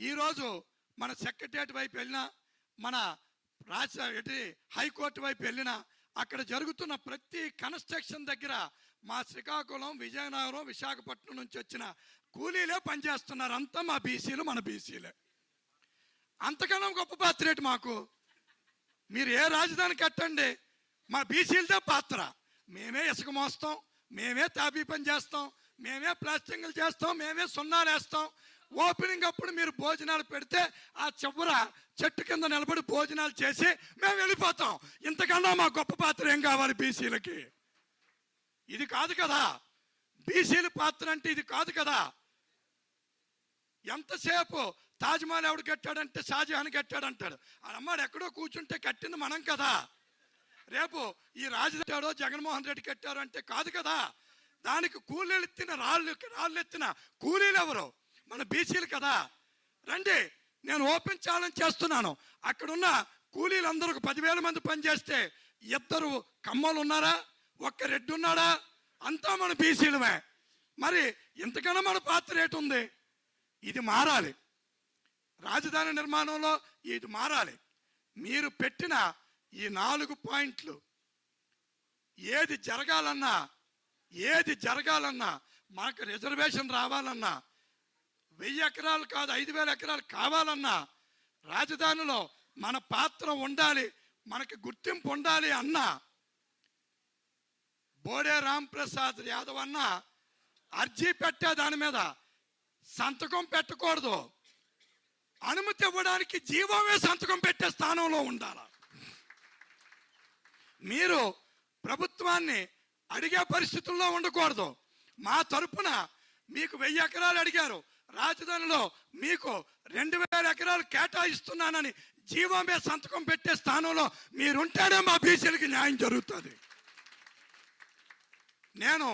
ఈరోజు మన సెక్రటరియట్ వైపు వెళ్ళినా మన రాష్ట్ర హైకోర్టు వైపు వెళ్ళినా అక్కడ జరుగుతున్న ప్రతి కన్స్ట్రక్షన్ దగ్గర మా శ్రీకాకుళం విజయనగరం విశాఖపట్నం నుంచి వచ్చిన కూలీలే పనిచేస్తున్నారు. అంతా మా బీసీలు మన బీసీలే. అంతకన్నా గొప్ప పాత్ర ఏంటి మాకు? మీరు ఏ రాజధాని కట్టండి మా బీసీలదే పాత్ర. మేమే ఇసుక మోస్తాం మేమే తాపీ పని చేస్తాం మేమే ప్లాస్టింగ్లు చేస్తాం మేమే సున్నాలు వేస్తాం ఓపెనింగ్ అప్పుడు మీరు భోజనాలు పెడితే ఆ చివర చెట్టు కింద నిలబడి భోజనాలు చేసి మేము వెళ్ళిపోతాం. ఇంతకన్నా మా గొప్ప పాత్ర ఏం కావాలి బీసీలకి? ఇది కాదు కదా. బీసీల పాత్ర అంటే ఇది కాదు కదా. ఎంతసేపు తాజ్మహల్ ఎవడు కట్టాడంటే షాజహాన్ కట్టాడంటాడు. ఆ అమ్మాడు ఎక్కడో కూర్చుంటే కట్టింది మనం కదా. రేపు ఈ రాజధాడో జగన్మోహన్ రెడ్డి కట్టారు అంటే కాదు కదా. దానికి కూలీలు ఎత్తిన రాళ్ళు రాళ్ళు ఎత్తిన కూలీలు ఎవరు? మన బీసీలు కదా. రండి నేను ఓపెన్ ఛాలెంజ్ చేస్తున్నాను. అక్కడున్న కూలీలందరూ ఒక పదివేల మంది పనిచేస్తే ఇద్దరు కమ్మలు ఉన్నారా ఒక్క రెడ్డి ఉన్నాడా అంతా మన బీసీలమే. మరి ఎంతకన్నా మన పాత్ర ఉంది ఇది మారాలి. రాజధాని నిర్మాణంలో ఇది మారాలి. మీరు పెట్టిన ఈ నాలుగు పాయింట్లు ఏది జరగాలన్నా ఏది జరగాలన్నా మాకు రిజర్వేషన్ రావాలన్నా వెయ్యి ఎకరాలు కాదు ఐదు వేల ఎకరాలు కావాలన్నా రాజధానిలో మన పాత్ర ఉండాలి మనకి గుర్తింపు ఉండాలి అన్నా బోడే రాంప్రసాద్ యాదవ్ అన్న అర్జీ పెట్టే దాని మీద సంతకం పెట్టకూడదు. అనుమతి ఇవ్వడానికి జీవమే సంతకం పెట్టే స్థానంలో ఉండాలి? మీరు ప్రభుత్వాన్ని అడిగే పరిస్థితుల్లో ఉండకూడదు. మా తరపున మీకు వెయ్యి ఎకరాలు అడిగారు. రాజధానిలో మీకు రెండు వేల ఎకరాలు కేటాయిస్తున్నానని జీవమే సంతకం పెట్టే స్థానంలో మీరుంటేనే మా బీసీలకి న్యాయం జరుగుతుంది. నేను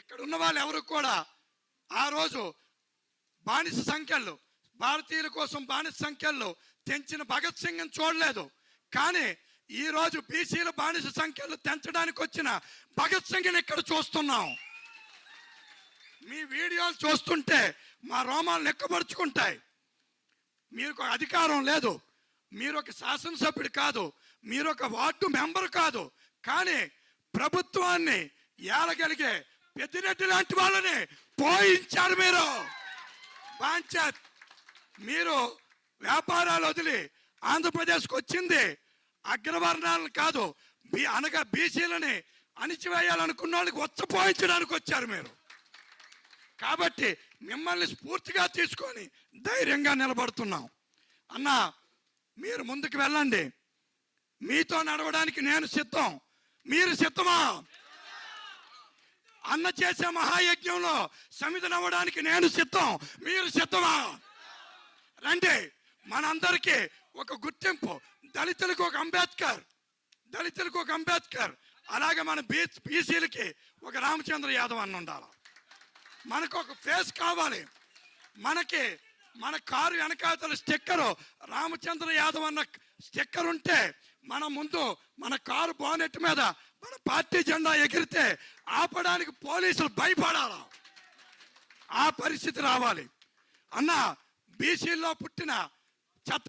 ఇక్కడ ఉన్న వాళ్ళు ఎవరు కూడా ఆ రోజు బానిస సంఖ్యలు భారతీయుల కోసం బానిస సంఖ్యలు తెంచిన భగత్ సింగ్ని చూడలేదు. కానీ ఈ రోజు బీసీల బానిస సంఖ్యలు తెంచడానికి వచ్చిన భగత్ సింగ్ని ఇక్కడ చూస్తున్నాం. మీ వీడియోలు చూస్తుంటే మా రోమాలు లెక్కపరుచుకుంటాయి. మీకు ఒక అధికారం లేదు. మీరు ఒక శాసనసభ్యుడు కాదు. మీరు ఒక వార్డు మెంబర్ కాదు. కానీ ప్రభుత్వాన్ని ఏలగలిగే పెద్దిరెడ్డి లాంటి వాళ్ళని పోయించారు మీరు. బాంచత్ మీరు వ్యాపారాలు వదిలి ఆంధ్రప్రదేశ్కి వచ్చింది అగ్రవర్ణాలను కాదు. బీ అనగా బీసీలని అణిచివేయాలనుకున్న వాళ్ళకి వచ్చపోయించడానికి వచ్చారు మీరు. కాబట్టి మిమ్మల్ని స్ఫూర్తిగా తీసుకొని ధైర్యంగా నిలబడుతున్నాం. అన్న మీరు ముందుకు వెళ్ళండి. మీతో నడవడానికి నేను సిద్ధం. మీరు సిద్ధమా? అన్న చేసే మహాయజ్ఞంలో సమిధనవ్వడానికి నేను సిద్ధం. మీరు సిద్ధమా? రండి. మనందరికీ ఒక గుర్తింపు. దళితులకు ఒక అంబేద్కర్. దళితులకు ఒక అంబేద్కర్. అలాగే మన బీ బీసీలకి ఒక రామచంద్ర యాదవ్ అన్న ఉండాలి. మనకు ఒక ఫేస్ కావాలి. మనకి మన కారు వెనకాతల స్టిక్కరు రామచంద్ర యాదవ్ అన్న స్టిక్కర్ ఉంటే మన ముందు మన కారు బోనెట్ మీద మన పార్టీ జెండా ఎగిరితే ఆపడానికి పోలీసులు భయపడాలి? ఆ పరిస్థితి రావాలి. అన్న బీసీలో పుట్టిన చెత్త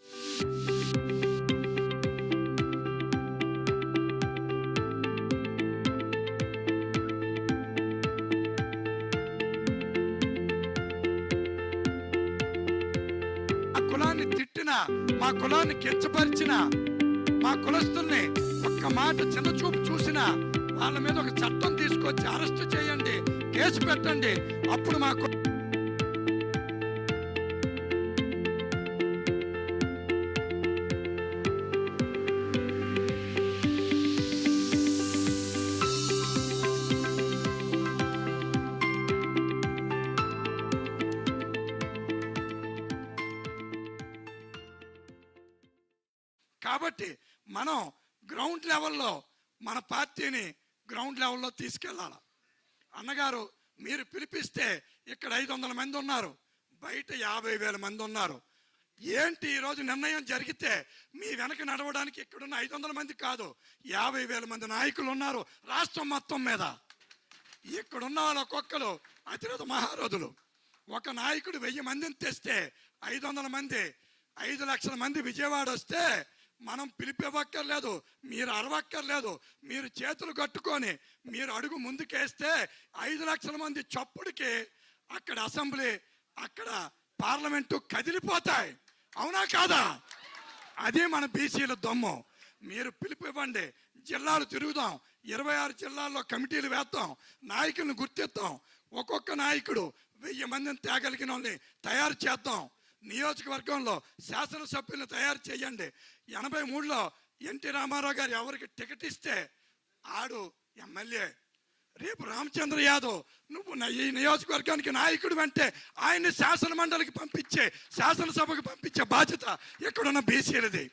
మా కులాన్ని కించపరిచిన మా కులస్తుల్ని ఒక్క మాట చిన్న చూపు చూసిన వాళ్ళ మీద ఒక చట్టం తీసుకొచ్చి అరెస్ట్ చేయండి కేసు పెట్టండి. అప్పుడు మా కాబట్టి మనం గ్రౌండ్ లెవెల్లో మన పార్టీని గ్రౌండ్ లెవెల్లో తీసుకెళ్ళాలి. అన్నగారు మీరు పిలిపిస్తే ఇక్కడ ఐదు వందల మంది ఉన్నారు బయట యాభై వేల మంది ఉన్నారు. ఏంటి ఈరోజు నిర్ణయం జరిగితే మీ వెనక నడవడానికి ఇక్కడున్న ఐదు వందల మంది కాదు యాభై వేల మంది నాయకులు ఉన్నారు రాష్ట్రం మొత్తం మీద. ఇక్కడున్న వాళ్ళ ఒక్కొక్కరు అతిరథ మహారథులు. ఒక నాయకుడు వెయ్యి మందిని తెస్తే ఐదు వందల మంది ఐదు లక్షల మంది విజయవాడ వస్తే మనం పిలిపివ్వక్కర్లేదు మీరు అరవక్కర్లేదు మీరు చేతులు కట్టుకొని మీరు అడుగు ముందుకేస్తే ఐదు లక్షల మంది చప్పుడికి అక్కడ అసెంబ్లీ అక్కడ పార్లమెంటు కదిలిపోతాయి. అవునా కాదా? అదే మన బీసీల దొమ్ము. మీరు పిలిపివ్వండి జిల్లాలు తిరుగుదాం ఇరవై ఆరు జిల్లాల్లో కమిటీలు వేద్దాం నాయకులను గుర్తిద్దాం. ఒక్కొక్క నాయకుడు వెయ్యి మందిని తేగలిగిన వాళ్ళని తయారు చేద్దాం. నియోజకవర్గంలో శాసనసభ్యులను తయారు చేయండి. ఎనభై మూడులో ఎన్టీ రామారావు గారు ఎవరికి టికెట్ ఇస్తే ఆడు ఎమ్మెల్యే. రేపు రామచంద్ర యాదవ్ నువ్వు నా- ఈ నియోజకవర్గానికి నాయకుడు అంటే ఆయన్ని శాసన మండలికి పంపించే శాసనసభకు పంపించే బాధ్యత ఇక్కడున్న బీసీలది.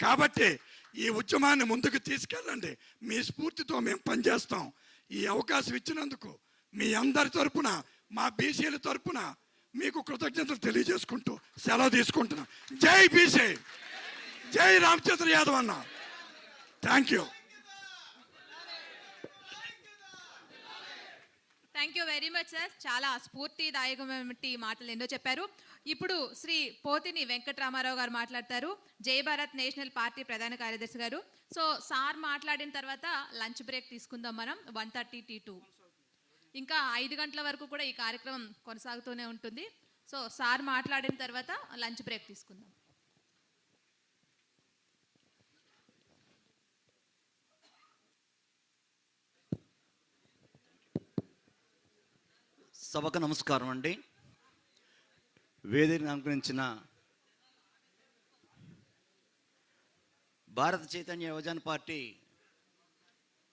కాబట్టి ఈ ఉద్యమాన్ని ముందుకు తీసుకెళ్ళండి. మీ స్ఫూర్తితో మేము పనిచేస్తాం. ఈ అవకాశం ఇచ్చినందుకు మీ అందరి తరపున మా బీసీల తరపున మీకు కృతజ్ఞతలు తెలియజేసుకుంటూ సెలవు తీసుకుంటున్నా. జై బీసీ. జై రామచంద్ర యాదవ్ అన్న. Thank you thank you very much sir చాలా స్ఫూర్తిదాయకమైన మాటలు ఎన్నో చెప్పారు. ఇప్పుడు శ్రీ పోతిని వెంకటరామారావు గారు మాట్లాడతారు. జై భారత్ నేషనల్ పార్టీ ప్రధాన కార్యదర్శి గారు. సో సార్ మాట్లాడిన తర్వాత లంచ్ బ్రేక్ తీసుకుందాం మనం. One thirty to two. ఇంకా ఐదు గంటల వరకు కూడా ఈ కార్యక్రమం కొనసాగుతూనే ఉంటుంది. సో సార్ మాట్లాడిన తర్వాత లంచ్ బ్రేక్ తీసుకుందాం. సభకు నమస్కారం అండి. వేదికను అనుకరించిన భారత చైతన్య యువజన పార్టీ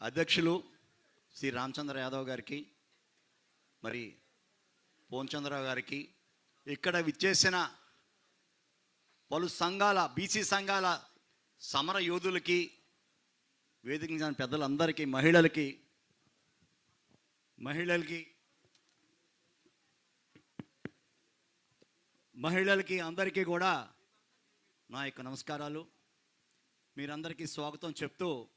అధ్యక్షులు శ్రీ రామచంద్ర యాదవ్ గారికి మరి పోన్చంద్రరావు గారికి ఇక్కడ విచ్చేసిన పలు సంఘాల బీసీ సంఘాల సమర యోధులకి వేదిక పెద్దలందరికీ మహిళలకి మహిళలకి మహిళలకి అందరికీ కూడా నా యొక్క నమస్కారాలు. మీరందరికీ స్వాగతం చెప్తూ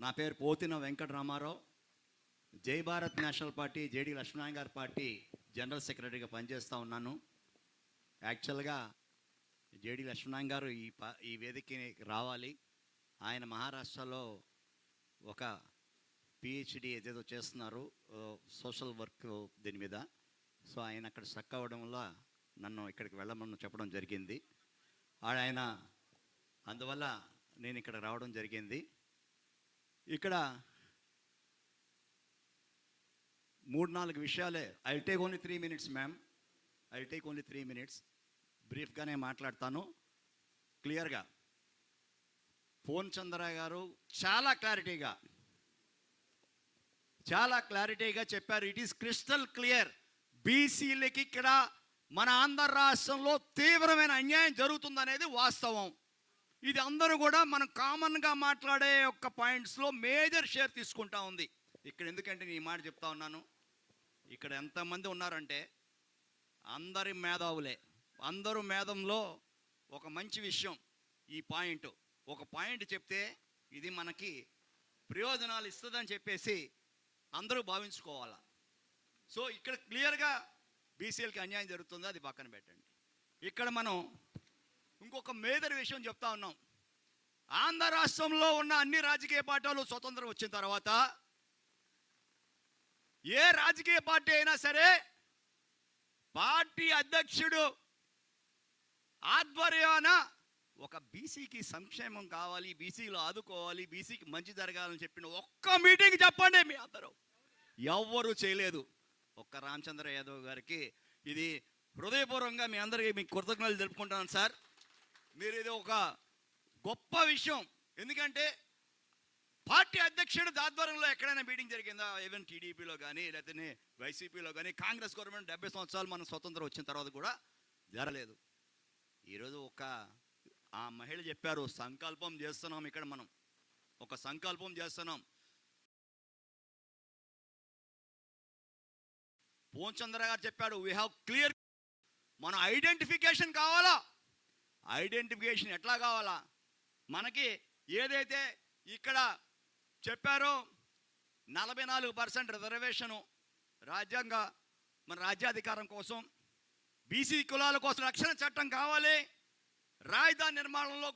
నా పేరు Potina Venkataramarao. Jai Bharat national party J D Lakshminarayana గారి పార్టీ జనరల్ సెక్రటరీగా పనిచేస్తూ ఉన్నాను. యాక్చువల్గా జేడి లక్ష్మీనారాయణ గారు ఈ పా ఈ వేదికకి రావాలి. ఆయన మహారాష్ట్రలో ఒక పిహెచ్డి ఏదేదో చేస్తున్నారు సోషల్ వర్క్ దీని మీద. సో ఆయన అక్కడ స్టక్ అవ్వడం వల్ల నన్ను ఇక్కడికి వెళ్ళమని చెప్పడం జరిగింది. ఆయన అందువల్ల నేను ఇక్కడ రావడం జరిగింది. ఇక్కడ మూడు నాలుగు విషయాలే. I take only three minutes ma'am I take only three minutes బ్రీఫ్గానే మాట్లాడతాను. క్లియర్గా ఫోన్ చంద్ర గారు చాలా క్లారిటీగా. చాలా క్లారిటీగా చెప్పారు. ఇట్ ఈస్ క్రిస్టల్ క్లియర్ బీసీలకి ఇక్కడ మన ఆంధ్ర రాష్ట్రంలో తీవ్రమైన అన్యాయం జరుగుతుందనేది వాస్తవం. ఇది అందరూ కూడా మనం కామన్గా మాట్లాడే ఒక పాయింట్స్లో మేజర్ షేర్ తీసుకుంటా ఉంది. ఇక్కడ ఎందుకంటే నేను ఈ మాట చెప్తా ఉన్నాను. ఇక్కడ ఎంతమంది ఉన్నారంటే అందరి మేధావులే. అందరూ మేధంలో ఒక మంచి విషయం ఈ పాయింట్. ఒక పాయింట్ చెప్తే ఇది మనకి ప్రయోజనాలు ఇస్తుందని చెప్పేసి అందరూ భావించుకోవాలా. సో ఇక్కడ క్లియర్గా బీసీఎల్కి అన్యాయం జరుగుతుందో అది పక్కన పెట్టండి. ఇక్కడ మనం ఇంకొక మేజర్ విషయం చెప్తా ఉన్నాం. ఆంధ్ర రాష్ట్రంలో ఉన్న అన్ని రాజకీయ పార్టీలు స్వతంత్రం వచ్చిన తర్వాత ఏ రాజకీయ పార్టీ అయినా సరే పార్టీ అధ్యక్షుడు ఆధ్వర్యాన ఒక బీసీకి సంక్షేమం కావాలి బీసీలో ఆదుకోవాలి బీసీకి మంచి జరగాలని చెప్పిన ఒక్క మీటింగ్ చెప్పండి మీ అందరూ. ఎవ్వరూ చేయలేదు. ఒక్క రామచంద్ర యాదవ్ గారికి ఇది హృదయపూర్వకంగా మీ అందరికీ మీకు కృతజ్ఞతలు తెలుపుకుంటాను సార్. మీరు ఇది ఒక గొప్ప విషయం. ఎందుకంటే పార్టీ అధ్యక్షుడు ఆధ్వర్యంలో ఎక్కడైనా మీటింగ్ జరిగిందా? ఈవెన్ టీడీపీలో కానీ లేకపోతే వైసీపీలో కానీ కాంగ్రెస్ గవర్నమెంట్ డెబ్బై సంవత్సరాలు మనం స్వతంత్రం వచ్చిన తర్వాత కూడా జరలేదు ఈరోజు ఒక ఆ మహిళ చెప్పారు సంకల్పం చేస్తున్నాం ఇక్కడ మనం. ఒక సంకల్పం చేస్తున్నాం. పోన్చంద్ర గారు చెప్పాడు వీ హ్యావ్ క్లియర్ మన ఐడెంటిఫికేషన్ కావాలా? ఐడెంటిఫికేషన్ ఎట్లా కావాలా? మనకి ఏదైతే ఇక్కడ చెప్పారో నలభై నాలుగు పర్సెంట్ రిజర్వేషను రాజ్యాంగ మన రాజ్యాధికారం కోసం బీసీ కులాల కోసం రక్షణ చట్టం కావాలి రాజధాని నిర్మాణంలో